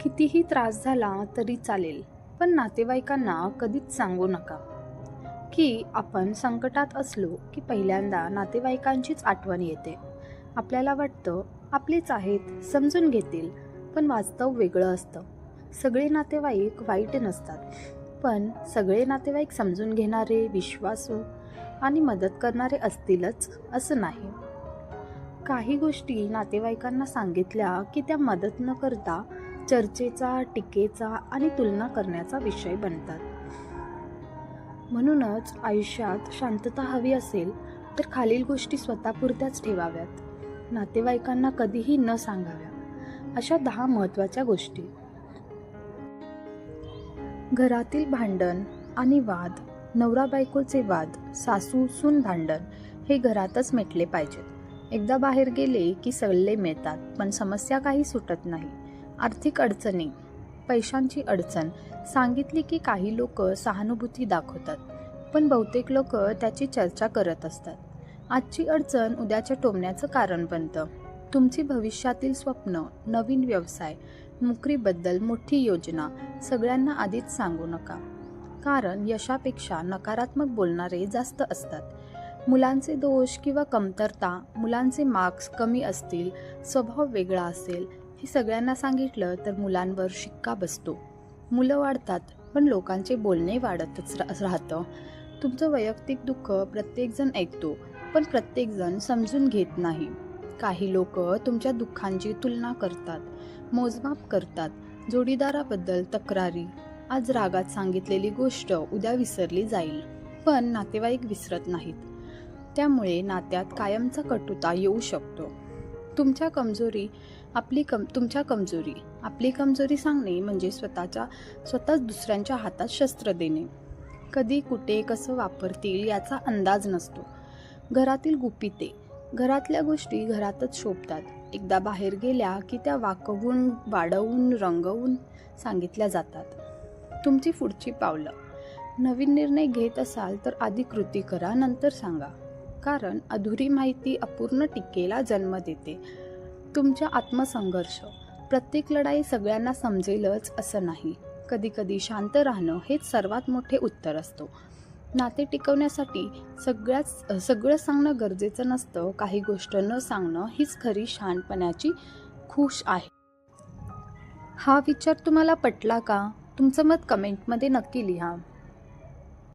कितीही त्रास झाला तरी चालेल पण नातेवाईकांना कधीच सांगू नका. की आपण संकटात असलो की पहिल्यांदा नातेवाईकांचीच आठवण येते. आपल्याला वाटतं आपलेच आहेत समजून घेतील पण वास्तव वेगळं असतं. सगळे नातेवाईक वाईट नसतात पण सगळे नातेवाईक समजून घेणारे विश्वासू आणि मदत करणारे असतीलच असं नाही. काही गोष्टी नातेवाईकांना सांगितल्या की त्या मदत न करता चर्चेचा टीकेचा आणि तुलना करण्याचा विषय बनतात. म्हणूनच आयुष्यात शांतता हवी असेल तर खालील गोष्टी स्वतःपुरत्याच ठेवाव्यात. नातेवाईकांना कधीही न सांगाव्या. अशा दहा महत्त्वाच्या गोष्टी. घरातील भांडण आणि वाद नवरा बायकोचे वाद सासू सून भांडण हे घरातच मिटले पाहिजेत. एकदा बाहेर गेले की सल्ले मिळतात पण समस्या काही सुटत नाही. आर्थिक अडचणी. पैशांची अडचण. सांगितली की काही लोक सहानुभूती दाखवतात पण बहुतेक लोक त्याची चर्चा करत असतात. आजची अडचण उद्याच्या टोमण्याचं कारण बनतं. तुमची भविष्यातील स्वप्न नवीन व्यवसाय नोकरीबद्दल मोठी योजना सगळ्यांना आधीच सांगू नका. कारण यशापेक्षा नकारात्मक बोलणारे जास्त असतात. मुलांचे दोष किंवा कमतरता मुलांचे मार्क्स कमी असतील स्वभाव वेगळा असेल हे सगळ्यांना सांगितलं तर मुलांवर शिक्का बसतो. मुलं वाढतात पण लोकांचे बोलणे वाढतच रा- राहतं. तुमचं वैयक्तिक दुःख प्रत्येकजण ऐकतो पण प्रत्येकजण समजून घेत नाही. काही लोक तुमच्या दुःखांची तुलना करतात मोजमाप करतात जोडीदाराबद्दल तक्रारी आज रागात सांगितलेली गोष्ट उद्या विसरली जाईल. पण नातेवाईक विसरत नाहीत. त्यामुळे नात्यात कायमचा कटुता येऊ शकतो. तुमच्या कमजोरी आपली कम तुमच्या कमजोरी आपली कमजोरी सांगणे म्हणजे स्वतःच्या स्वतःच दुसऱ्यांच्या हातात शस्त्र देणे. कधी कुठे कसं वापरतील याचा अंदाज नसतो. घरातील गुपिते घरातल्या गोष्टी घरातच शोभतात. एकदा बाहेर गेल्या की त्या वाकवून वाढवून रंगवून सांगितल्या जातात. तुमची पुढची पावलं. नवीन निर्णय घेत असाल तर आधी कृती करा नंतर सांगा. कारण अधुरी माहिती अपूर्ण टीकेला जन्म देते. तुमच्या आत्मसंघर्ष. प्रत्येक लढाई सगळ्यांना समजेलच असं नाही. कधीकधी शांत राहणं हेच सर्वात मोठे उत्तर असतो. नाते टिकवण्यासाठी सगळ्याच सगळं सांगणं गरजेचं नसतं. काही गोष्ट न सांगणं हीच खरी शहाणपणाची खुश आहे. हा विचार तुम्हाला पटला का? तुमचं मत कमेंटमध्ये नक्की लिहा.